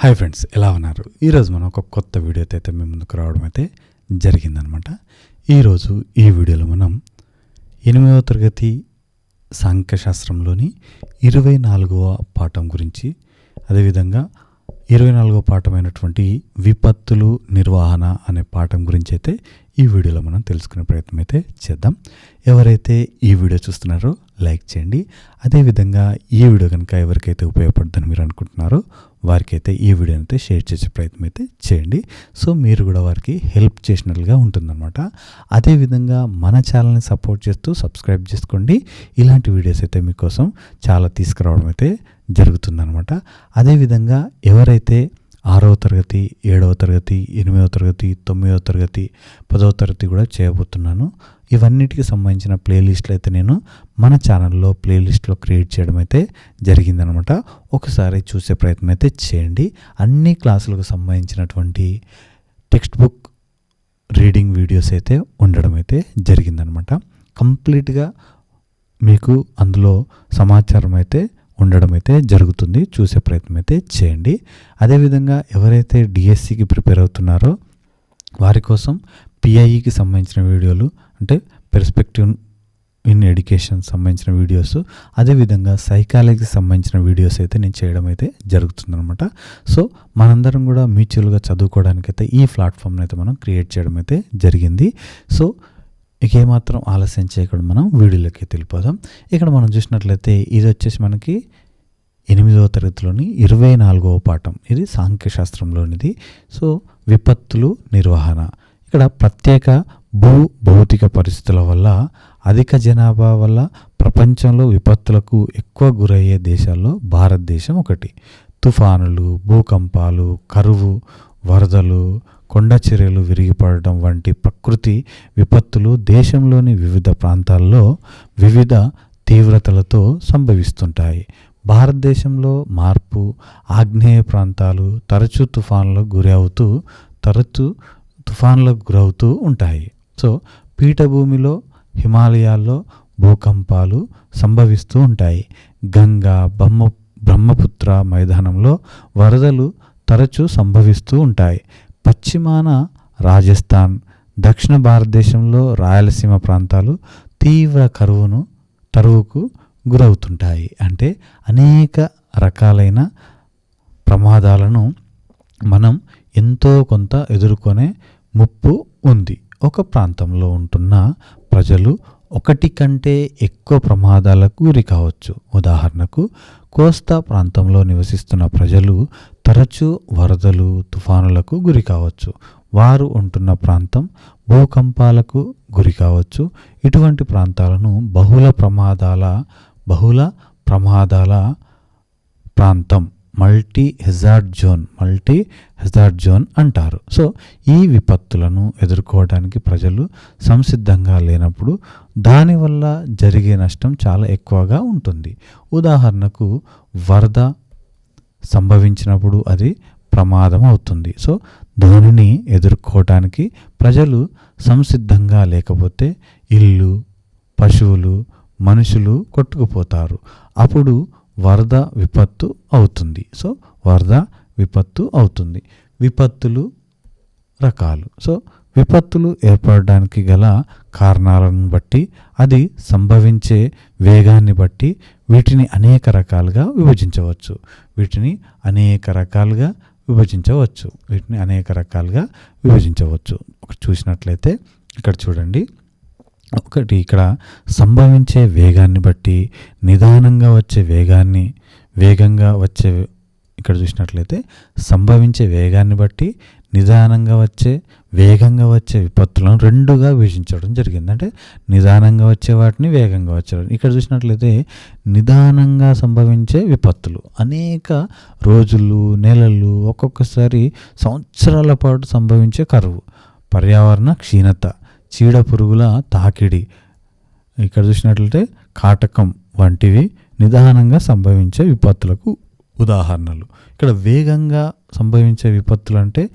Hi friends ఎలా ఉన్నారు? ఈరోజు మనం ఒక కొత్త వీడియోతో అయితే మేము ముందుకు రావడం అయితే జరిగిందనమాట. ఈరోజు ఈ వీడియోలో మనం ఎనిమిదవ తరగతి సాంఖ్యశాస్త్రంలోని ఇరవై నాలుగవ పాఠం గురించి అదేవిధంగా ఇరవై నాలుగవ పాఠమైనటువంటి విపత్తులు నిర్వహణ అనే పాఠం గురించి అయితే ఈ వీడియోలో మనం తెలుసుకునే ప్రయత్నం అయితే చేద్దాం. ఎవరైతే ఈ వీడియో చూస్తున్నారో లైక్ చేయండి. అదేవిధంగా ఈ వీడియో కనుక ఎవరికైతే ఉపయోగపడుతుందని మీరు అనుకుంటున్నారో వారికైతే ఈ వీడియోని అయితే షేర్ చేసే ప్రయత్నం అయితే చేయండి. సో మీరు కూడా వారికి హెల్ప్ చేసినట్లుగా ఉంటుందన్నమాట. అదేవిధంగా మన ఛానల్ని సపోర్ట్ చేస్తూ సబ్స్క్రైబ్ చేసుకోండి. ఇలాంటి వీడియోస్ అయితే మీకోసం చాలా తీసుకురావడం అయితే జరుగుతుందన్నమాట. అదేవిధంగా ఎవరైతే ఆరవ తరగతి ఏడవ తరగతి ఎనిమిదవ తరగతి తొమ్మిదవ తరగతి పదవ తరగతి కూడా చేయబోతున్నాను. ఇవన్నిటికి సంబంధించిన ప్లేలిస్ట్లు అయితే నేను మన ఛానల్లో ప్లేలిస్ట్లో క్రియేట్ చేయడం అయితే జరిగిందనమాట. ఒకసారి చూసే ప్రయత్నం అయితే చేయండి. అన్ని క్లాసులకు సంబంధించినటువంటి టెక్స్ట్ బుక్ రీడింగ్ వీడియోస్ అయితే ఉండడం అయితే జరిగిందనమాట. కంప్లీట్గా మీకు అందులో సమాచారం అయితే ఉండడం అయితే జరుగుతుంది. చూసే ప్రయత్నం అయితే చేయండి. అదేవిధంగా ఎవరైతే డిఎస్సికి ప్రిపేర్ అవుతున్నారో వారి కోసం పిఐఈకి సంబంధించిన వీడియోలు అంటే పెర్స్పెక్టివ్ ఇన్ ఎడ్యుకేషన్ సంబంధించిన వీడియోస్ అదేవిధంగా సైకాలజీకి సంబంధించిన వీడియోస్ అయితే నేను చేయడం అయితే జరుగుతుందనమాట సో మనందరం కూడా మ్యూచువల్గా చదువుకోవడానికైతే ఈ ప్లాట్ఫామ్ని అయితే మనం క్రియేట్ చేయడం అయితే జరిగింది. సో ఇక ఏమాత్రం ఆలస్యం చేయకుండా మనం వీడియోలోకి తెలిపోదాం ఇక్కడ మనం చూసినట్లయితే ఇది వచ్చేసి మనకి ఎనిమిదవ తరగతిలోని ఇరవై నాలుగవ పాఠం. ఇది సాంఖ్యశాస్త్రంలోనిది. సో విపత్తులు నిర్వహణ. ఇక్కడ ప్రత్యేక భూ భౌతిక పరిస్థితుల వల్ల అధిక జనాభా వల్ల ప్రపంచంలో విపత్తులకు ఎక్కువ గురయ్యే దేశాల్లో భారతదేశం ఒకటి. తుఫానులు భూకంపాలు కరువు వరదలు కొండ చర్యలు విరిగిపడడం వంటి ప్రకృతి విపత్తులు దేశంలోని వివిధ ప్రాంతాల్లో వివిధ తీవ్రతలతో సంభవిస్తుంటాయి. భారతదేశంలో మార్పు ఆగ్నేయ ప్రాంతాలు తరచూ తుఫాన్లకు గురి అవుతూ తరచూ తుఫాన్లకు గురవుతూ ఉంటాయి. సో పీఠభూమిలో హిమాలయాల్లో భూకంపాలు సంభవిస్తూ ఉంటాయి. గంగా బ్రహ్మ బ్రహ్మపుత్ర మైదానంలో వరదలు తరచూ సంభవిస్తూ ఉంటాయి. పశ్చిమాన రాజస్థాన్ దక్షిణ భారతదేశంలో రాయలసీమ ప్రాంతాలు తీవ్ర కరువును కరువుకు గురవుతుంటాయి. అంటే అనేక రకాలైన ప్రమాదాలను మనం ఎంతో కొంత ఎదుర్కొనే ముప్పు ఉంది. ఒక ప్రాంతంలో ఉంటున్న ప్రజలు ఒకటి కంటే ఎక్కువ ప్రమాదాలకు గురి కావచ్చు. ఉదాహరణకు కోస్తా ప్రాంతంలో నివసిస్తున్న ప్రజలు తరచూ వరదలు తుఫానులకు గురి కావచ్చు. వారు ఉంటున్న ప్రాంతం భూకంపాలకు గురి కావచ్చు. ఇటువంటి ప్రాంతాలను బహుళ ప్రమాదాల బహుళ ప్రమాదాల ప్రాంతం multi hazard zone multi hazard zone అంటారు. సో ఈ విపత్తులను ఎదుర్కోవడానికి ప్రజలు సంసిద్ధంగా లేనప్పుడు దానివల్ల జరిగే నష్టం చాలా ఎక్కువగా ఉంటుంది. ఉదాహరణకు వరద సంభవించినప్పుడు అది ప్రమాదం అవుతుంది. సో దానిని ఎదుర్కోవటానికి ప్రజలు సంసిద్ధంగా లేకపోతే ఇల్లు పశువులు మనుషులు కొట్టుకుపోతారు. అప్పుడు వరద విపత్తు అవుతుంది. సో వరద విపత్తు అవుతుంది. విపత్తులు రకాలు. సో విపత్తులు ఏర్పడడానికి గల కారణాలను బట్టి అది సంభవించే వేగాన్ని బట్టి వీటిని అనేక రకాలుగా విభజించవచ్చు. వీటిని అనేక రకాలుగా విభజించవచ్చు. వీటిని అనేక రకాలుగా విభజించవచ్చు. చూసినట్లయితే ఇక్కడ చూడండి. ఒకటి ఇక్కడ సంభవించే వేగాన్ని బట్టి నిదానంగా వచ్చే వేగాన్ని వేగంగా వచ్చే ఇక్కడ చూసినట్లయితే సంభవించే వేగాన్ని బట్టి నిదానంగా వచ్చే వేగంగా వచ్చే విపత్తులను రెండుగా విభజించడం జరిగింది. అంటే నిదానంగా వచ్చే వాటిని వేగంగా వచ్చే ఇక్కడ చూసినట్లయితే నిదానంగా సంభవించే విపత్తులు. అనేక రోజులు నెలలు ఒక్కొక్కసారి సంవత్సరాల పాటు సంభవించే కరువు. పర్యావరణ క్షీణత చీడ పురుగుల తాకిడి. ఇక్కడ చూసినట్లయితే కాటకం వంటివి నిదానంగా సంభవించే విపత్తులకు ఉదాహరణలు. ఇక్కడ వేగంగా సంభవించే విపత్తులు అంటే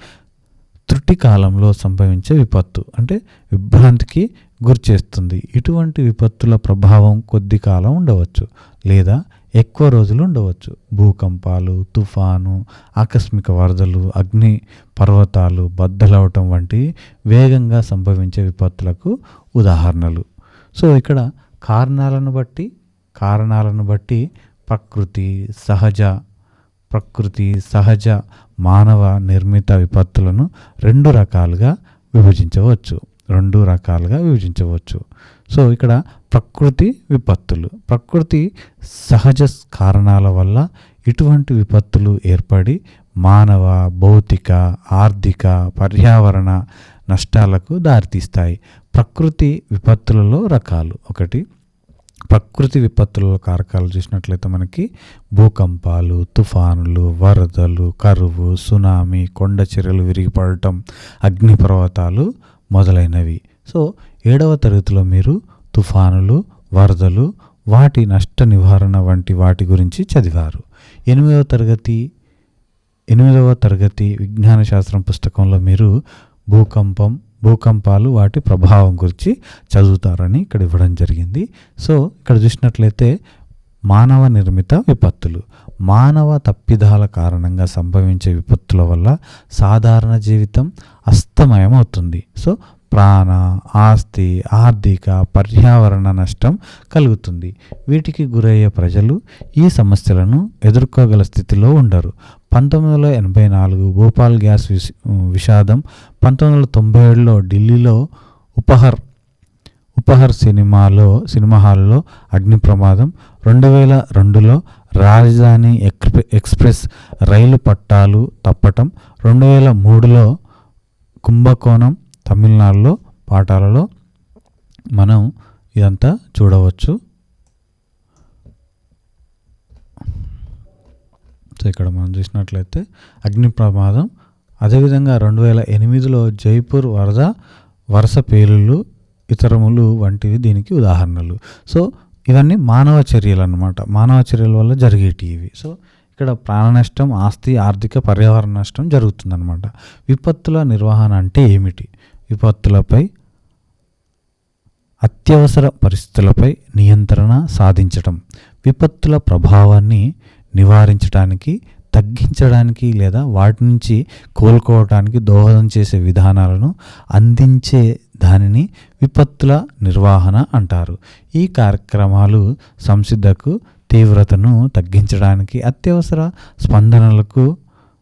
త్రుటి కాలంలో సంభవించే విపత్తు అంటే విభ్రాంతికి గురిచేస్తుంది ఇటువంటి విపత్తుల ప్రభావం కొద్ది కాలం ఉండవచ్చు లేదా ఎక్కువ రోజులు ఉండవచ్చు. భూకంపాలు తుఫాను ఆకస్మిక వరదలు అగ్ని పర్వతాలు బద్దలవటం వంటి వేగంగా సంభవించే విపత్తులకు ఉదాహరణలు. సో ఇక్కడ కారణాలను బట్టి కారణాలను బట్టి ప్రకృతి సహజ ప్రకృతి సహజ మానవ నిర్మిత విపత్తులను రెండు రకాలుగా విభజించవచ్చు. రెండు రకాలుగా విభజించవచ్చు. సో ఇక్కడ ప్రకృతి విపత్తులు. ప్రకృతి సహజ కారణాల వల్ల ఇటువంటి విపత్తులు ఏర్పడి మానవ భౌతిక ఆర్థిక పర్యావరణ నష్టాలకు దారితీస్తాయి. ప్రకృతి విపత్తులలో రకాలు. ఒకటి ప్రకృతి విపత్తులలో కారకాలు చూసినట్లయితే మనకి భూకంపాలు తుఫానులు వరదలు కరువు సునామీ కొండ చర్యలు విరిగిపడటం అగ్నిపర్వతాలు మొదలైనవి. సో ఏడవ తరగతిలో మీరు తుఫానులు వరదలు వాటి నష్ట నివారణ వంటి వాటి గురించి చదివారు. ఎనిమిదవ తరగతి ఎనిమిదవ తరగతి విజ్ఞాన శాస్త్రం పుస్తకంలో మీరు భూకంపం భూకంపాలు వాటి ప్రభావం గురించి చదువుతారని ఇక్కడ ఇవ్వడం జరిగింది. సో ఇక్కడ చూసినట్లయితే మానవ నిర్మిత విపత్తులు. మానవ తప్పిదాల కారణంగా సంభవించే విపత్తుల వల్ల సాధారణ జీవితం అస్తమయం అవుతుంది సో ప్రాణ ఆస్తి ఆర్థిక పర్యావరణ నష్టం కలుగుతుంది. వీటికి గురయ్యే ప్రజలు ఈ సమస్యలను ఎదుర్కోగల స్థితిలో ఉండరు. పంతొమ్మిది వందల ఎనభై నాలుగు భోపాల్ గ్యాస్ విష విషాదం పంతొమ్మిది వందల తొంభై ఏడులో ఢిల్లీలో ఉపహర్ ఉపహర్ సినిమాలో సినిమా హాల్లో అగ్ని ప్రమాదం రెండు వేల రెండులో రాజధాని ఎక్స్ప్రె ఎక్స్ప్రెస్ రైలు పట్టాలు తప్పటం రెండు వేల మూడులో కుంభకోణం తమిళనాడులో పాఠాలలో మనం ఇదంతా చూడవచ్చు. సో ఇక్కడ మనం చూసినట్లయితే. అగ్ని ప్రమాదం. అదేవిధంగా రెండు వేల ఎనిమిదిలో జైపూర్ వరద వరుస పేలుళ్ళు ఇతరములు వంటివి దీనికి ఉదాహరణలు. సో ఇవన్నీ మానవ చర్యలు అన్నమాట మానవ చర్యల వల్ల జరిగేటివి. సో ఇక్కడ ప్రాణ నష్టం ఆస్తి ఆర్థిక పర్యావరణ నష్టం జరుగుతుందన్నమాట. విపత్తుల నిర్వహణ అంటే ఏమిటి? విపత్తులపై అత్యవసర పరిస్థితులపై నియంత్రణ సాధించటం. విపత్తుల ప్రభావాన్ని నివారించడానికి తగ్గించడానికి లేదా వాటి నుంచి కోలుకోవడానికి దోహదం చేసే విధానాలను అందించే దానిని విపత్తుల నిర్వహణ అంటారు. ఈ కార్యక్రమాలు సంసిద్ధకు తీవ్రతను తగ్గించడానికి అత్యవసర స్పందనలకు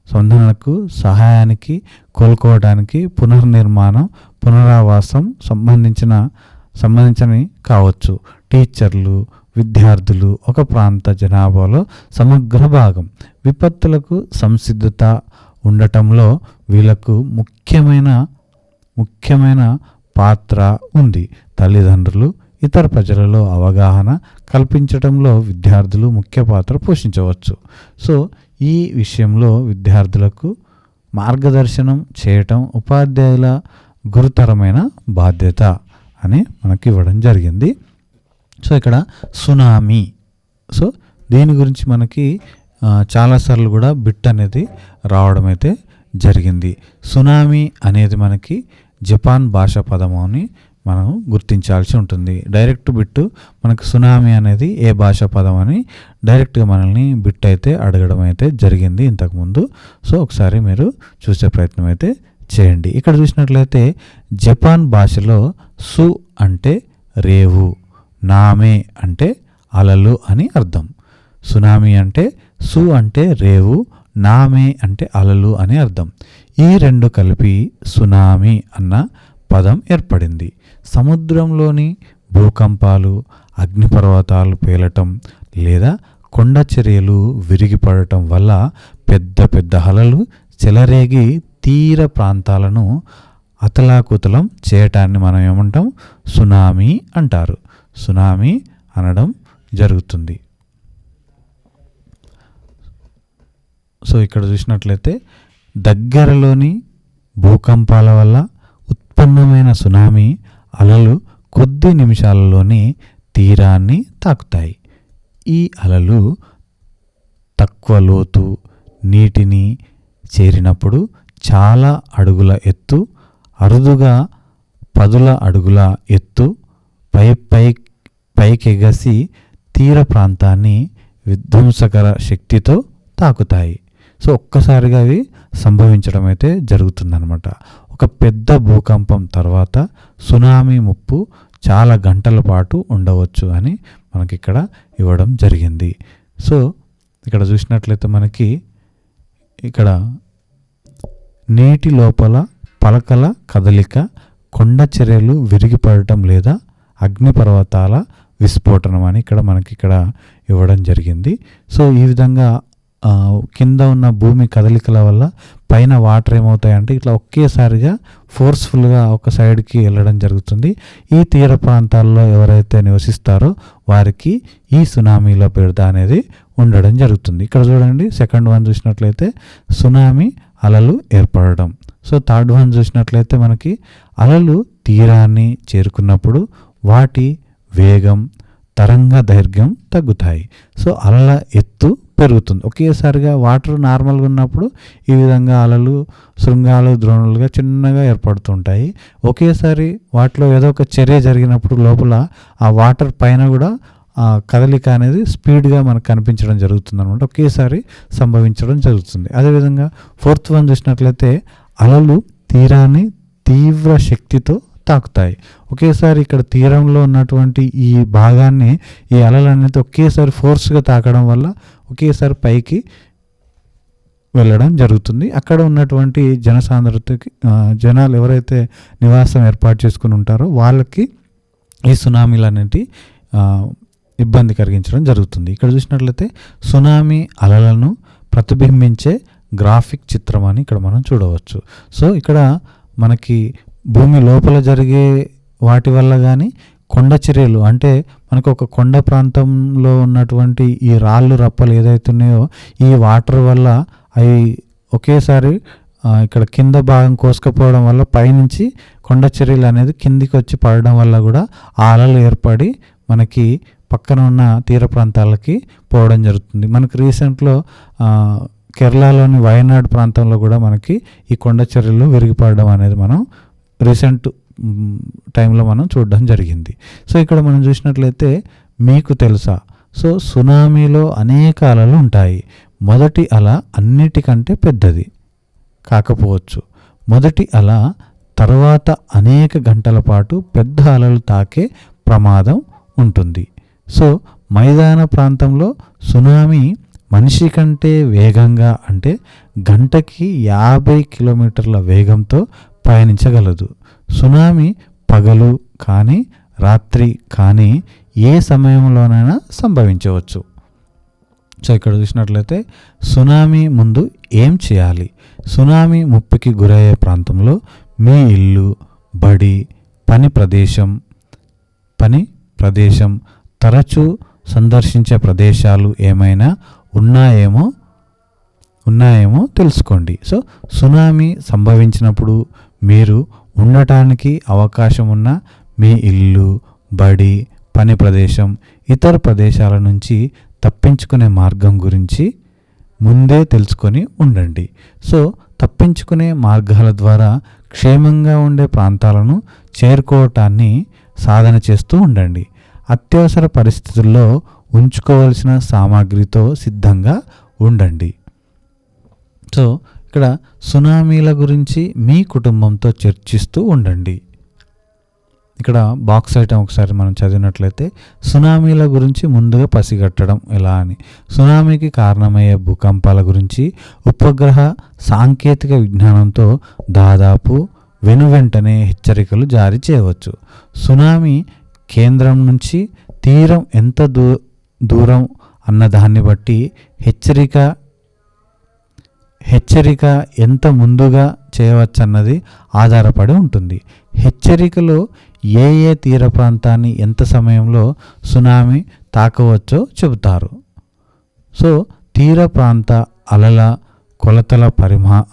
స్పందనలకు సహాయానికి కోలుకోవడానికి పునర్నిర్మాణం పునరావాసం సంబంధించిన సంబంధించినవి కావచ్చు. టీచర్లు విద్యార్థులు ఒక ప్రాంత జనాభాలో సమగ్ర భాగం విపత్తులకు సంసిద్ధత ఉండటంలో వీళ్ళకు ముఖ్యమైన ముఖ్యమైన పాత్ర ఉంది. తల్లిదండ్రులు ఇతర ప్రజలలో అవగాహన కల్పించడంలో విద్యార్థులు ముఖ్య పాత్ర పోషించవచ్చు. సో ఈ విషయంలో విద్యార్థులకు మార్గదర్శనం చేయటం ఉపాధ్యాయుల గురుతరమైన బాధ్యత అని మనకి ఇవ్వడం జరిగింది. సో ఇక్కడ సునామీ. సో దీని గురించి మనకి చాలాసార్లు కూడా బిట్ అనేది రావడం అయితే జరిగింది. సునామీ అనేది మనకి జపాన్ భాష పదము అని మనం గుర్తించాల్సి ఉంటుంది. డైరెక్ట్ బిట్టు మనకు సునామీ అనేది ఏ భాష పదం అని డైరెక్ట్గా మనల్ని బిట్ అయితే అడగడం అయితే జరిగింది ఇంతకుముందు. సో ఒకసారి మీరు చూసే ప్రయత్నం అయితే చేయండి. ఇక్కడ చూసినట్లయితే జపాన్ భాషలో సు అంటే రేవు. నామే అంటే అలలు అని అర్థం. సునామీ అంటే సు అంటే రేవు నామే అంటే అలలు అని అర్థం. ఈ రెండు కలిపి సునామీ అన్న పదం ఏర్పడింది. సముద్రంలోని భూకంపాలు అగ్నిపర్వతాలు పేలటం లేదా కొండ చర్యలు విరిగిపడటం వల్ల పెద్ద పెద్ద అలలు చెలరేగి తీర ప్రాంతాలను అతలాకుతలం చేయటాన్ని మనం ఏమంటాం? సునామీ అంటారు. సునామీ అనడం జరుగుతుంది. సో ఇక్కడ చూసినట్లయితే దగ్గరలోని భూకంపాల వల్ల ఉత్పన్నమైన సునామీ అలలు కొద్ది నిమిషాలలోనే తీరాన్ని తాకుతాయి. ఈ అలలు తక్కువ లోతు నీటిని చేరినప్పుడు చాలా అడుగుల ఎత్తు అరుదుగా పదుల అడుగుల ఎత్తు పై పై పైకెగసి తీర ప్రాంతాన్ని విధ్వంసకర శక్తితో తాకుతాయి. సో ఒక్కసారిగా అవి సంభవించడం అయితే జరుగుతుందన్నమాట. ఒక పెద్ద భూకంపం తర్వాత సునామీ ముప్పు చాలా గంటల పాటు ఉండవచ్చు అని మనకి ఇక్కడ ఇవ్వడం జరిగింది. సో ఇక్కడ చూసినట్లయితే మనకి ఇక్కడ నీటి లోపల పలకల కదలిక కొండ చర్యలు విరిగిపడటం లేదా అగ్నిపర్వతాల విస్ఫోటనం అని ఇక్కడ మనకి ఇక్కడ ఇవ్వడం జరిగింది. సో ఈ విధంగా కింద ఉన్న భూమి కదలికల వల్ల పైన వాటర్ ఏమవుతాయంటే ఇట్లా ఒకేసారిగా ఫోర్స్ఫుల్గా ఒక సైడ్కి వెళ్ళడం జరుగుతుంది. ఈ తీర ప్రాంతాల్లో ఎవరైతే నివసిస్తారో వారికి ఈ సునామీల బెడద అనేది ఉండడం జరుగుతుంది. ఇక్కడ చూడండి సెకండ్ వన్ చూసినట్లయితే సునామీ అలలు ఏర్పడడం. సో థర్డ్ వన్ చూసినట్లయితే మనకి అలలు తీరాన్ని చేరుకున్నప్పుడు వాటి వేగం తరంగ దైర్ఘ్యం తగ్గుతాయి. సో అలల ఎత్తు పెరుగుతుంది. ఒకేసారిగా వాటర్ నార్మల్గా ఉన్నప్పుడు ఈ విధంగా అలలు శృంగాలు ద్రోణులుగా చిన్నగా ఏర్పడుతుంటాయి. ఒకేసారి వాటిలో ఏదో ఒక చర్య జరిగినప్పుడు లోపల ఆ వాటర్ పైన కూడా ఆ కదలిక అనేది స్పీడ్గా మనకు కనిపించడం జరుగుతుంది అనమాట ఒకేసారి సంభవించడం జరుగుతుంది. అదేవిధంగా ఫోర్త్ వన్ చూసినట్లయితే అలలు తీరాన్ని తీవ్ర శక్తితో తాకుతాయి. ఒకేసారి ఇక్కడ తీరంలో ఉన్నటువంటి ఈ భాగాన్ని ఈ అలలు అనేది ఒకేసారి ఫోర్స్గా తాకడం వల్ల ఒకేసారి పైకి వెళ్ళడం జరుగుతుంది. అక్కడ ఉన్నటువంటి జనసాంద్రతకి జనాలు ఎవరైతే నివాసం ఏర్పాటు చేసుకుని ఉంటారో వాళ్ళకి ఈ సునామీలు అనేటి ఇబ్బంది కలిగించడం జరుగుతుంది. ఇక్కడ చూసినట్లయితే సునామీ అలలను ప్రతిబింబించే గ్రాఫిక్ చిత్రం అని ఇక్కడ మనం చూడవచ్చు. సో ఇక్కడ మనకి భూమి లోపల జరిగే వాటి వల్ల కానీ కొండ చర్యలు అంటే మనకు ఒక కొండ ప్రాంతంలో ఉన్నటువంటి ఈ రాళ్ళు రప్పలు ఏదైతే ఉన్నాయో ఈ వాటర్ వల్ల అవి ఒకేసారి ఇక్కడ కింద భాగం కోసుకపోవడం వల్ల పైనుంచి కొండ చర్యలు అనేది కిందికి వచ్చి పడడం వల్ల కూడా ఆ అలలు ఏర్పడి మనకి పక్కన ఉన్న తీర ప్రాంతాలకి పోవడం జరుగుతుంది. మనకు రీసెంట్లో కేరళలోని వయనాడ్ ప్రాంతంలో కూడా మనకి ఈ కొండ చర్యలు విరిగిపడడం అనేది మనం రీసెంట్ టైంలో మనం చూడడం జరిగింది. సో ఇక్కడ మనం చూసినట్లయితే మీకు తెలుసా? సో సునామీలో అనేక అలలు ఉంటాయి. మొదటి అల అన్నిటికంటే పెద్దది కాకపోవచ్చు. మొదటి అల తర్వాత అనేక గంటల పాటు పెద్ద అలలు తాకే ప్రమాదం ఉంటుంది. సో మైదాన ప్రాంతంలో సునామీ మనిషి కంటే వేగంగా అంటే గంటకి యాభై కిలోమీటర్ల వేగంతో పయనించగలదు సునామీ పగలు కానీ రాత్రి కానీ ఏ సమయంలోనైనా సంభవించవచ్చు. సో ఇక్కడ చూసినట్లయితే సునామీ ముందు ఏం చేయాలి? సునామీ ముప్పుకి గురయ్యే ప్రాంతంలో మీ ఇల్లు బడి పని ప్రదేశం పని ప్రదేశం తరచూ సందర్శించే ప్రదేశాలు ఏమైనా ఉన్నాయేమో ఉన్నాయేమో తెలుసుకోండి. సో సునామీ సంభవించినప్పుడు మీరు ఉండటానికి అవకాశం ఉన్న మీ ఇల్లు బడి పని ప్రదేశం ఇతర ప్రదేశాల నుంచి తప్పించుకునే మార్గం గురించి ముందే తెలుసుకొని ఉండండి. సో తప్పించుకునే మార్గాల ద్వారా క్షేమంగా ఉండే ప్రాంతాలను చేరుకోవటాన్ని సాధన చేస్తూ ఉండండి. అత్యవసర పరిస్థితుల్లో ఉంచుకోవలసిన సామాగ్రితో సిద్ధంగా ఉండండి. సో ఇక్కడ సునామీల గురించి మీ కుటుంబంతో చర్చిస్తూ ఉండండి. ఇక్కడ బాక్స్ ఐటమ్ ఒకసారి మనం చదివినట్లయితే సునామీల గురించి ముందుగా పసిగట్టడం ఎలా అని. సునామీకి కారణమయ్యే భూకంపాల గురించి ఉపగ్రహ సాంకేతిక విజ్ఞానంతో దాదాపు వెనువెంటనే హెచ్చరికలు జారీ చేయవచ్చు. సునామీ కేంద్రం నుంచి తీరం ఎంత దూ దూరం అన్నదాన్ని బట్టి హెచ్చరిక హెచ్చరిక ఎంత ముందుగా చేయవచ్చన్నది ఆధారపడి ఉంటుంది. హెచ్చరికలో ఏ ఏ తీర ప్రాంతాన్ని ఎంత సమయంలో సునామీ తాకవచ్చో చెబుతారు. సో తీర ప్రాంత అలల కొలతల పరిమా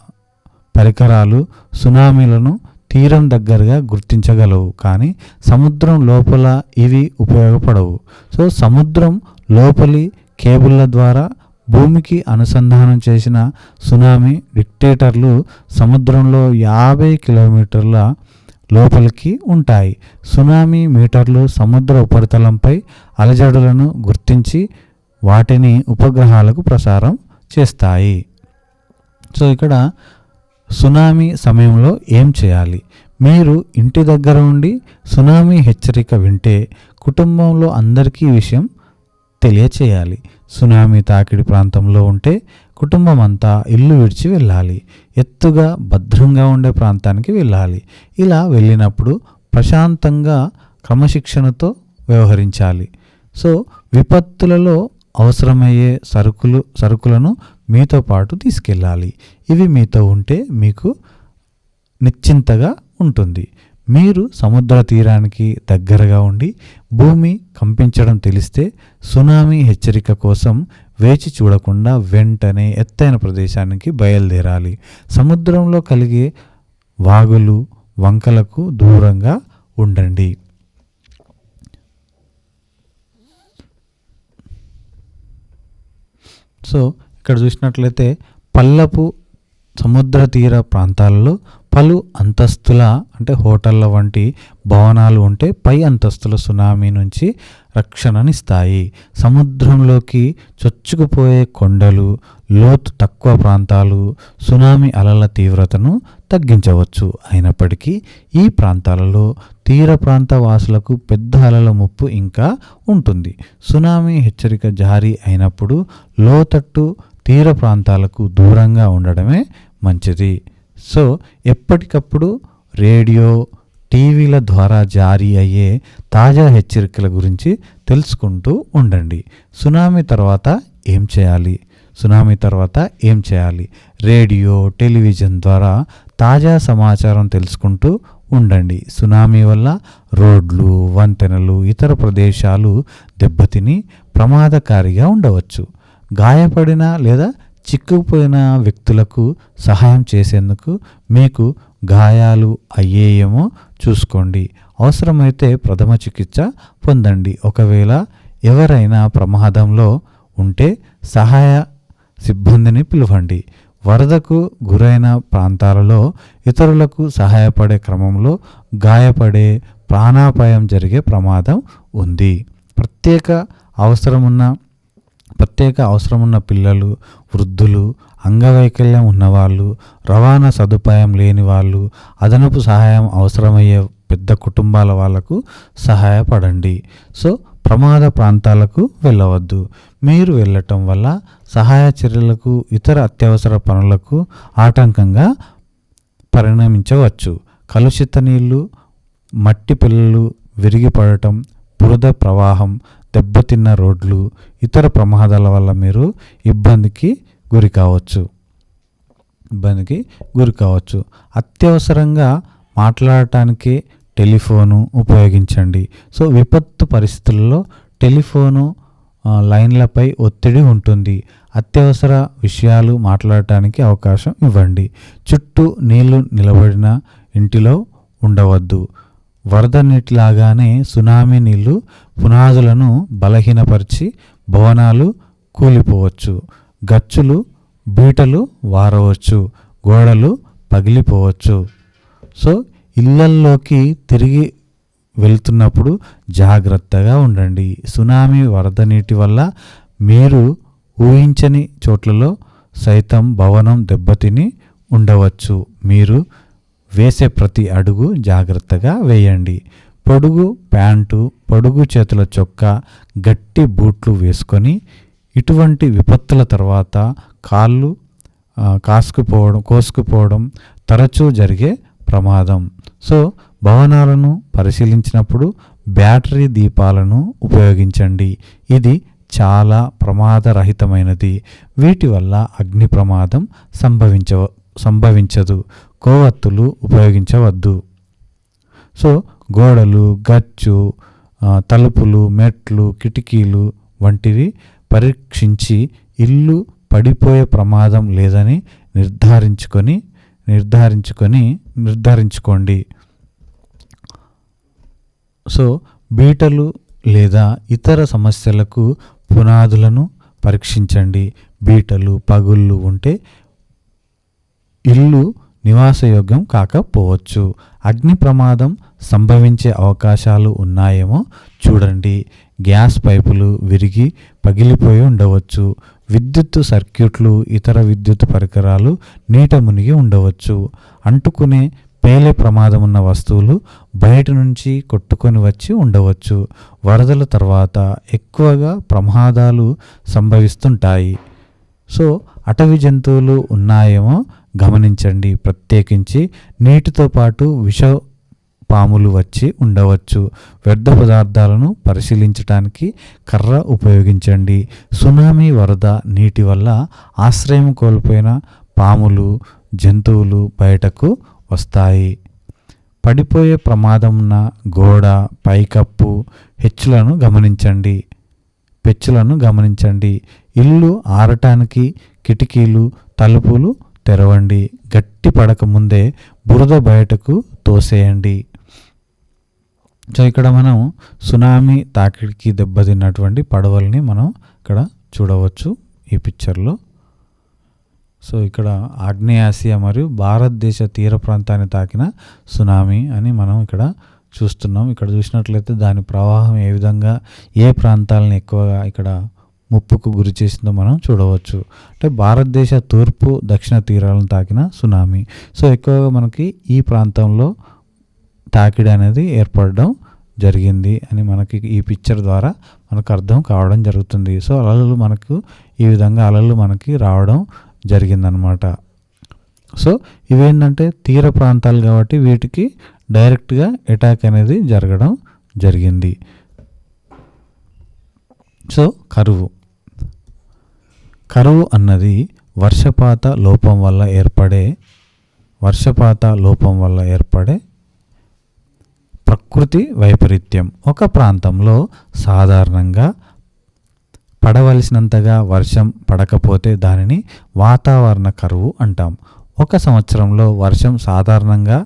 పరికరాలు సునామీలను తీరం దగ్గరగా గుర్తించగలవు కానీ సముద్రం లోపల ఇవి ఉపయోగపడవు. సో సముద్రం లోపలి కేబుల్ల ద్వారా భూమికి అనుసంధానం చేసిన సునామీ డిక్టేటర్లు సముద్రంలో యాభై కిలోమీటర్ల లోపలికి ఉంటాయి. సునామీ మీటర్లు సముద్ర ఉపరితలంపై అలజడులను గుర్తించి వాటిని ఉపగ్రహాలకు ప్రసారం చేస్తాయి. సో ఇక్కడ సునామీ సమయంలో ఏం చేయాలి? మీరు ఇంటి దగ్గర ఉండి సునామీ హెచ్చరిక వింటే కుటుంబంలో అందరికీ విషయం తెలియచేయాలి. సునామీ తాకిడి ప్రాంతంలో ఉంటే కుటుంబం అంతా ఇల్లు విడిచి వెళ్ళాలి. ఎత్తుగా భద్రంగా ఉండే ప్రాంతానికి వెళ్ళాలి. ఇలా వెళ్ళినప్పుడు ప్రశాంతంగా క్రమశిక్షణతో వ్యవహరించాలి. సో విపత్తులలో అవసరమయ్యే సరుకులు సరుకులను మీతో పాటు తీసుకెళ్ళాలి. ఇవి మీతో ఉంటే మీకు నిశ్చింతగా ఉంటుంది. మీరు సముద్ర తీరానికి దగ్గరగా ఉండి భూమి కంపించడం తెలిస్తే సునామీ హెచ్చరిక కోసం వేచి చూడకుండా వెంటనే ఎత్తైన ప్రదేశానికి బయలుదేరాలి. సముద్రంలో కలిగే వాగులు వంకలకు దూరంగా ఉండండి. సో ఇక్కడ చూసినట్లయితే పల్లపు సముద్ర తీర ప్రాంతాలలో పలు అంతస్తుల అంటే హోటళ్ళ వంటి భవనాలు ఉంటే పై అంతస్తుల సునామీ నుంచి రక్షణనిస్తాయి. సముద్రంలోకి చొచ్చుకుపోయే కొండలు లోతు తక్కువ ప్రాంతాలు సునామీ అలల తీవ్రతను తగ్గించవచ్చు. అయినప్పటికీ ఈ ప్రాంతాలలో తీర ప్రాంత వాసులకు పెద్ద అలల ముప్పు ఇంకా ఉంటుంది. సునామీ హెచ్చరిక జారీ అయినప్పుడు లోతట్టు తీర ప్రాంతాలకు దూరంగా ఉండడమే మంచిది. సో ఎప్పటికప్పుడు రేడియో టీవీల ద్వారా జారీ అయ్యే తాజా హెచ్చరికల గురించి తెలుసుకుంటూ ఉండండి. సునామీ తర్వాత ఏం చేయాలి? సునామీ తర్వాత ఏం చేయాలి? రేడియో టెలివిజన్ ద్వారా తాజా సమాచారం తెలుసుకుంటూ ఉండండి. సునామీ వల్ల రోడ్లు వంతెనలు ఇతర ప్రదేశాలు దెబ్బతిని ప్రమాదకారిగా ఉండవచ్చు. గాయపడిన లేదా చిక్కుపోయిన వ్యక్తులకు సహాయం చేసేందుకు మీకు గాయాలు అయ్యేయేమో చూసుకోండి. అవసరమైతే ప్రథమ చికిత్స పొందండి. ఒకవేళ ఎవరైనా ప్రమాదంలో ఉంటే సహాయ సిబ్బందిని పిలవండి. వరదకు గురైన ప్రాంతాలలో ఇతరులకు సహాయపడే క్రమంలో గాయపడే ప్రాణాపాయం జరిగే ప్రమాదం ఉంది. ప్రత్యేక అవసరమున్న ప్రత్యేక అవసరమున్న పిల్లలు వృద్ధులు అంగవైకల్యం ఉన్నవాళ్ళు రవాణా సదుపాయం లేని వాళ్ళు అదనపు సహాయం అవసరమయ్యే పెద్ద కుటుంబాల వాళ్ళకు సహాయపడండి. సో ప్రమాద ప్రాంతాలకు వెళ్ళవద్దు. మీరు వెళ్ళటం వల్ల సహాయ చర్యలకు ఇతర అత్యవసర పనులకు ఆటంకంగా పరిణమించవచ్చు. కలుషిత నీళ్ళు మట్టి పిల్లలు విరిగిపడటం బురద ప్రవాహం దెబ్బతిన్న రోడ్లు ఇతర ప్రమాదాల వల్ల మీరు ఇబ్బందికి గురి కావచ్చు. ఇబ్బందికి గురి కావచ్చు. అత్యవసరంగా మాట్లాడటానికి టెలిఫోను ఉపయోగించండి. సో విపత్తు పరిస్థితుల్లో టెలిఫోను లైన్లపై ఒత్తిడి ఉంటుంది. అత్యవసర విషయాలు మాట్లాడటానికి అవకాశం ఇవ్వండి. చుట్టూ నీళ్ళు నిలబడిన ఇంటిలో ఉండవద్దు. వరద నీటిలాగానే సునామీ నీళ్ళు పునాదులను బలహీనపరిచి భవనాలు కూలిపోవచ్చు గచ్చులు బీటలు వారవచ్చు గోడలు పగిలిపోవచ్చు. సో ఇళ్ళల్లోకి తిరిగి వెళ్తున్నప్పుడు జాగ్రత్తగా ఉండండి. సునామీ వరద నీటి వల్ల మీరు ఊహించని చోట్లలో సైతం భవనం దెబ్బతిని ఉండవచ్చు. మీరు వేసే ప్రతి అడుగు జాగ్రత్తగా వేయండి. పొడుగు ప్యాంటు పొడుగు చేతుల చొక్కా గట్టి బూట్లు వేసుకొని ఇటువంటి విపత్తుల తర్వాత కాళ్ళు కాసుకుపోవడం కోసుకుపోవడం తరచూ జరిగే ప్రమాదం. సో భవనాలను పరిశీలించినప్పుడు బ్యాటరీ దీపాలను ఉపయోగించండి. ఇది చాలా ప్రమాదరహితమైనది. వీటి వల్ల అగ్ని ప్రమాదం సంభవించ సంభవించదు. కొవ్వొత్తులు ఉపయోగించవద్దు. సో గోడలు గచ్చు తలుపులు మెట్లు కిటికీలు వంటివి పరీక్షించి ఇల్లు పడిపోయే ప్రమాదం లేదని నిర్ధారించుకొని నిర్ధారించుకొని నిర్ధారించుకోండి. సో బీటలు లేదా ఇతర సమస్యలకు పునాదులను పరీక్షించండి. బీటలు పగుళ్ళు ఉంటే ఇల్లు నివాసయోగ్యం కాకపోవచ్చు. అగ్ని ప్రమాదం సంభవించే అవకాశాలు ఉన్నాయేమో చూడండి. గ్యాస్ పైపులు విరిగి పగిలిపోయి ఉండవచ్చు. విద్యుత్ సర్క్యూట్లు ఇతర విద్యుత్ పరికరాలు నీట మునిగి ఉండవచ్చు. అంటుకునే పేలే ప్రమాదం ఉన్న వస్తువులు బయట నుంచి కొట్టుకొని వచ్చి ఉండవచ్చు. వరదల తర్వాత ఎక్కువగా ప్రమాదాలు సంభవిస్తుంటాయి. సో అటవీ జంతువులు ఉన్నాయేమో గమనించండి. ప్రత్యేకించి నీటితో పాటు విష పాములు వచ్చి ఉండవచ్చు. వ్యర్థ పదార్థాలను పరిశీలించడానికి కర్ర ఉపయోగించండి. సునామీ వరద నీటి వల్ల ఆశ్రయం కోల్పోయిన పాములు జంతువులు బయటకు వస్తాయి. పడిపోయే ప్రమాదం ఉన్న గోడ పైకప్పు హెచ్చులను గమనించండి. పెచ్చులను గమనించండి. ఇల్లు ఆరటానికి కిటికీలు తలుపులు తెరవండి. గట్టి పడక ముందే బురద బయటకు తోసేయండి. సో ఇక్కడ మనం సునామీ తాకిడికి దెబ్బతిన్నటువంటి పడవల్ని మనం ఇక్కడ చూడవచ్చు ఈ పిక్చర్లో. సో ఇక్కడ ఆగ్నేయాసియా మరియు భారతదేశ తీర ప్రాంతాన్ని తాకిన సునామీ అని మనం ఇక్కడ చూస్తున్నాం. ఇక్కడ చూసినట్లయితే దాని ప్రవాహం ఏ విధంగా ఏ ప్రాంతాలను ఎక్కువగా ఇక్కడ ముప్పుకు గురి చేసిందో మనం చూడవచ్చు. అంటే భారతదేశ తూర్పు దక్షిణ తీరాలను తాకిన సునామీ. సో ఎక్కువగా మనకి ఈ ప్రాంతంలో తాకిడి అనేది ఏర్పడడం జరిగింది అని మనకి ఈ పిక్చర్ ద్వారా మనకు అర్థం కావడం జరుగుతుంది. సో అలలు మనకు ఈ విధంగా అలలు మనకి రావడం జరిగిందనమాట. సో ఇవేంటంటే తీర ప్రాంతాలు కాబట్టి వీటికి డైరెక్ట్గా అటాక్ అనేది జరగడం జరిగింది. సో కరువు. కరువు అన్నది వర్షపాత లోపం వల్ల ఏర్పడే వర్షపాత లోపం వల్ల ఏర్పడే ప్రకృతి వైపరీత్యం. ఒక ప్రాంతంలో సాధారణంగా పడవలసినంతగా వర్షం పడకపోతే దానిని వాతావరణ కరువు అంటాం. ఒక సంవత్సరంలో వర్షం సాధారణంగా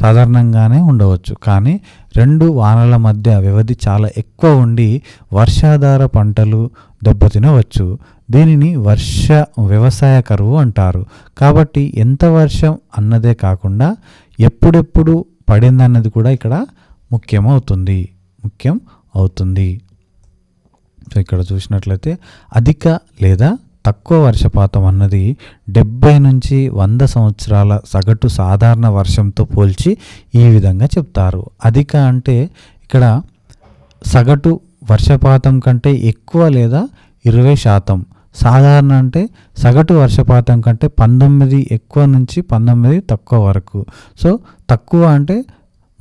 సాధారణంగానే ఉండవచ్చు. కానీ రెండు వానల మధ్య వ్యవధి చాలా ఎక్కువ ఉండి వర్షాధార పంటలు దెబ్బతినవచ్చు. దీనిని వర్ష వ్యవసాయ కరువు అంటారు. కాబట్టి ఎంత వర్షం అన్నదే కాకుండా ఎప్పుడెప్పుడు పడిందన్నది కూడా ఇక్కడ ముఖ్యమవుతుంది. ముఖ్యం అవుతుంది. సో ఇక్కడ చూసినట్లయితే అధిక లేదా తక్కువ వర్షపాతం అన్నది డెబ్బై నుంచి వంద సంవత్సరాల సగటు సాధారణ వర్షంతో పోల్చి ఈ విధంగా చెప్తారు. అధిక అంటే ఇక్కడ సగటు వర్షపాతం కంటే ఎక్కువ లేదా ఇరవై శాతం సాధారణ అంటే సగటు వర్షపాతం కంటే పంతొమ్మిది ఎక్కువ నుంచి పంతొమ్మిది తక్కువ వరకు. సో తక్కువ అంటే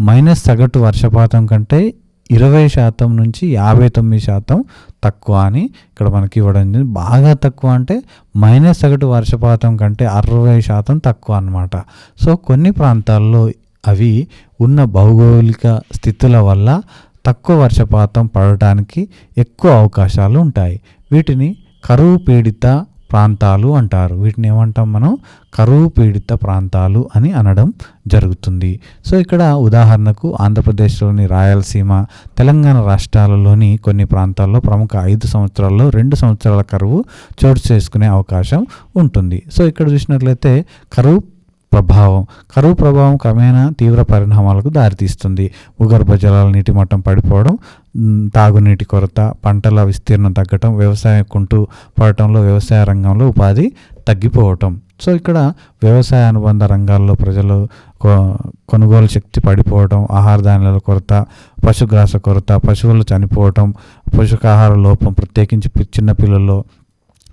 మైనస్ సగటు వర్షపాతం కంటే ఇరవై శాతం నుంచి యాభై తొమ్మిది శాతం తక్కువ అని ఇక్కడ మనకి ఇవ్వడం జరిగింది. బాగా తక్కువ అంటే మైనస్ సగటు వర్షపాతం కంటే అరవై శాతం తక్కువ అన్నమాట. సో కొన్ని ప్రాంతాల్లో అవి ఉన్న భౌగోళిక స్థితుల వల్ల తక్కువ వర్షపాతం పడటానికి ఎక్కువ అవకాశాలు ఉంటాయి. వీటిని కరువు పీడిత ప్రాంతాలు అంటారు. వీటిని ఏమంటాం మనం? కరువు పీడిత ప్రాంతాలు అని అనడం జరుగుతుంది. సో ఇక్కడ ఉదాహరణకు ఆంధ్రప్రదేశ్లోని రాయలసీమ తెలంగాణ రాష్ట్రాలలోని కొన్ని ప్రాంతాల్లో ప్రముఖ ఐదు సంవత్సరాల్లో రెండు సంవత్సరాల కరువు చోటు చేసుకునే అవకాశం ఉంటుంది. సో ఇక్కడ చూసినట్లయితే కరువు ప్రభావం కరువు ప్రభావం క్రమేణా తీవ్ర పరిణామాలకు దారితీస్తుంది. భూగర్భ జలాల నీటి మట్టం పడిపోవడం తాగునీటి కొరత పంటల విస్తీర్ణం తగ్గటం వ్యవసాయం కుంటూ పడటంలో వ్యవసాయ రంగంలో ఉపాధి తగ్గిపోవటం. సో ఇక్కడ వ్యవసాయ అనుబంధ రంగాల్లో ప్రజలు కొ- కొనుగోలు శక్తి పడిపోవడం ఆహార ధాన్యాల కొరత పశుగ్రాస కొరత పశువులు చనిపోవటం పోషకాహార లోపం ప్రత్యేకించి చిన్నపిల్లల్లో చిన్న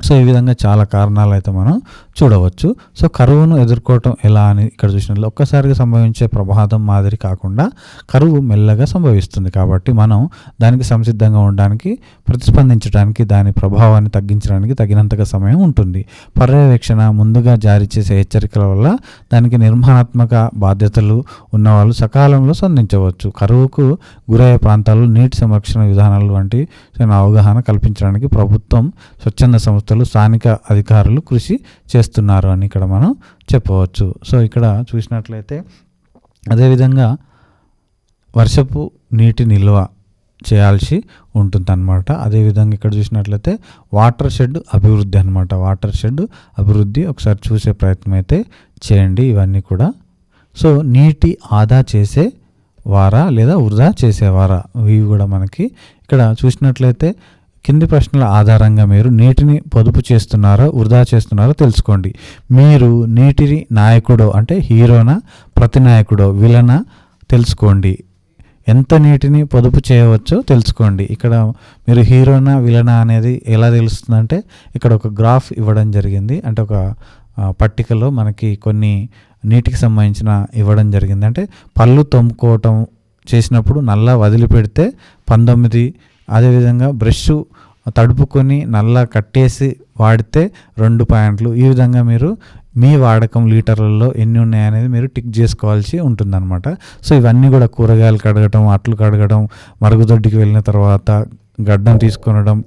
సో ఈ విధంగా చాలా కారణాలు అయితే మనం చూడవచ్చు. సో కరువును ఎదుర్కోవటం ఎలా అని ఇక్కడ చూసినట్లు ఒక్కసారిగా సంభవించే ప్రమాదం మాదిరి కాకుండా కరువు మెల్లగా సంభవిస్తుంది. కాబట్టి మనం దానికి సంసిద్ధంగా ఉండడానికి ప్రతిస్పందించడానికి దాని ప్రభావాన్ని తగ్గించడానికి తగినంతగా సమయం ఉంటుంది. పర్యవేక్షణ ముందుగా జారీ చేసే హెచ్చరికల వల్ల దానికి నిర్మాణాత్మక బాధ్యతలు ఉన్నవాళ్ళు సకాలంలో సంధించవచ్చు కరువుకు గురయ్యే ప్రాంతాల్లో నీటి సంరక్షణ విధానాలు వంటి అవగాహన కల్పించడానికి ప్రభుత్వం స్వచ్ఛంద సంస్థలు స్థానిక అధికారులు కృషి చేస్తున్నారు అని ఇక్కడ మనం చెప్పవచ్చు. సో ఇక్కడ చూసినట్లయితే అదేవిధంగా వర్షపు నీటి నిల్వ చేయాల్సి ఉంటుందన్నమాట. అదేవిధంగా ఇక్కడ చూసినట్లయితే వాటర్ షెడ్ అభివృద్ధి అనమాట వాటర్ షెడ్ అభివృద్ధి ఒకసారి చూసే ప్రయత్నం అయితే చేయండి. ఇవన్నీ కూడా. సో నీటి ఆదా చేసే వారా లేదా వృధా చేసేవారా ఇవి కూడా మనకి ఇక్కడ చూసినట్లయితే కింది ప్రశ్నల ఆధారంగా మీరు నీటిని పొదుపు చేస్తున్నారో వృధా చేస్తున్నారో తెలుసుకోండి. మీరు నీటిని నాయకుడో అంటే హీరోనా ప్రతినాయకుడో విలనా తెలుసుకోండి. ఎంత నీటిని పొదుపు చేయవచ్చో తెలుసుకోండి. ఇక్కడ మీరు హీరోనా విలనా అనేది ఎలా తెలుస్తుందంటే ఇక్కడ ఒక గ్రాఫ్ ఇవ్వడం జరిగింది. అంటే ఒక పట్టికలో మనకి కొన్ని నీటికి సంబంధించిన ఇవ్వడం జరిగింది. అంటే పళ్ళు తోముకోవటం చేసినప్పుడు నల్ల వదిలిపెడితే పంతొమ్మిది అదేవిధంగా బ్రష్ తడుపుకొని నల్ల కట్టేసి వాడితే రెండు పాయింట్లు. ఈ విధంగా మీరు మీ వాడకం లీటర్లలో ఎన్ని ఉన్నాయనేది మీరు టిక్ చేసుకోవాల్సి ఉంటుందన్నమాట. సో ఇవన్నీ కూడా కూరగాయలు కడగటం అట్లు కడగడం మరుగుదొడ్డికి వెళ్ళిన తర్వాత గడ్డం తీసుకొనడం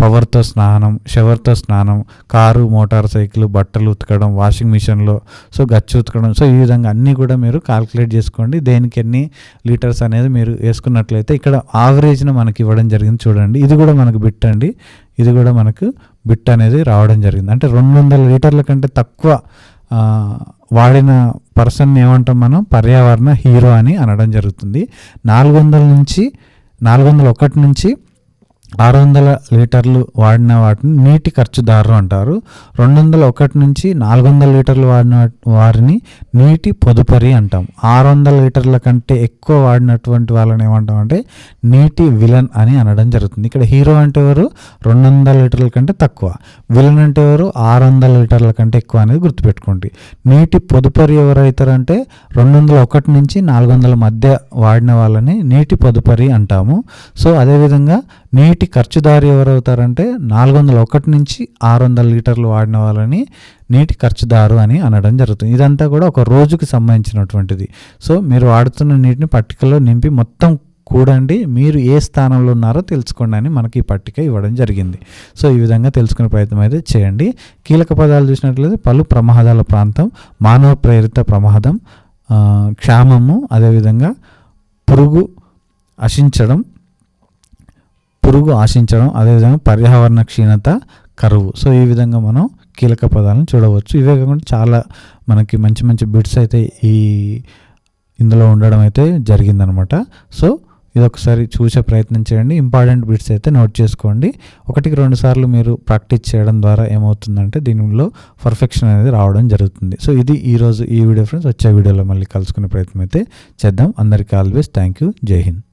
పవర్తో స్నానం షవర్తో స్నానం కారు మోటార్ సైకిల్ బట్టలు ఉతకడం వాషింగ్ మిషన్లో సో గచ్చు ఉతకడం. సో ఈ విధంగా అన్నీ కూడా మీరు కాల్కులేట్ చేసుకోండి. దేనికి ఎన్ని లీటర్స్ అనేది మీరు వేసుకున్నట్లయితే ఇక్కడ ఆవరేజ్ని మనకి ఇవ్వడం జరిగింది చూడండి. ఇది కూడా మనకు బిట్ అండి. ఇది కూడా మనకు బిట్ అనేది రావడం జరిగింది. అంటే రెండు వందల లీటర్ల కంటే తక్కువ వాడిన పర్సన్ ఏమంటాం మనం? పర్యావరణ హీరో అని అనడం జరుగుతుంది. నాలుగు వందల నుంచి నాలుగు వందల ఒకటి నుంచి ఆరు వందల లీటర్లు వాడిన వాటిని నీటి ఖర్చుదారు అంటారు. రెండు వందల ఒకటి నుంచి నాలుగు వందల లీటర్లు వాడిన వారిని నీటి పొదుపరి అంటాం. ఆరు వందల లీటర్ల కంటే ఎక్కువ వాడినటువంటి వాళ్ళని ఏమంటాం అంటే నీటి విలన్ అని అనడం జరుగుతుంది. ఇక్కడ హీరో అంటే ఎవరు? రెండు వందల లీటర్ల కంటే తక్కువ. విలన్ అంటే ఎవరు? ఆరు వందల లీటర్ల కంటే ఎక్కువ అనేది గుర్తుపెట్టుకోండి. నీటి పొదుపరి ఎవరైతారంటే రెండు వందల ఒకటి నుంచి నాలుగు వందల మధ్య వాడిన వాళ్ళని నీటి పొదుపరి అంటాము. సో అదేవిధంగా నీటి ఖర్చుదారు ఎవరవుతారంటే నాలుగు వందల ఒకటి నుంచి ఆరు వందల లీటర్లు వాడిన వాళ్ళని నీటి ఖర్చుదారు అని అనడం జరుగుతుంది. ఇదంతా కూడా ఒక రోజుకి సంబంధించినటువంటిది. సో మీరు వాడుతున్న నీటిని పట్టికలో నింపి మొత్తం కూడండి. మీరు ఏ స్థానంలో ఉన్నారో తెలుసుకోండి అని మనకి ఈ పట్టిక ఇవ్వడం జరిగింది. సో ఈ విధంగా తెలుసుకునే ప్రయత్నం అయితే చేయండి. కీలక పదాలు చూసినట్లయితే పలు ప్రమాదాల ప్రాంతం మానవ ప్రేరిత ప్రమాదం క్షామము అదేవిధంగా పురుగు అశించడం పురుగు ఆశించడం అదేవిధంగా పర్యావరణ క్షీణత కరువు. సో ఈ విధంగా మనం కీలక పదాలను చూడవచ్చు. ఇవే కాకుండా చాలా మనకి మంచి మంచి బిట్స్ అయితే ఈ ఇందులో ఉండడం అయితే జరిగిందనమాట. సో ఇది ఒకసారి చూసే ప్రయత్నం చేయండి. ఇంపార్టెంట్ బిట్స్ అయితే నోట్ చేసుకోండి. ఒకటికి రెండు సార్లు మీరు ప్రాక్టీస్ చేయడం ద్వారా ఏమవుతుందంటే దీనిలో పర్ఫెక్షన్ అనేది రావడం జరుగుతుంది. సో ఇది ఈరోజు ఈ వీడియో ఫ్రెండ్స్. వచ్చే వీడియోలో మళ్ళీ కలుసుకునే ప్రయత్నం అయితే చేద్దాం. అందరికీ ఆల్వేస్ థ్యాంక్ యూ. జై హింద్.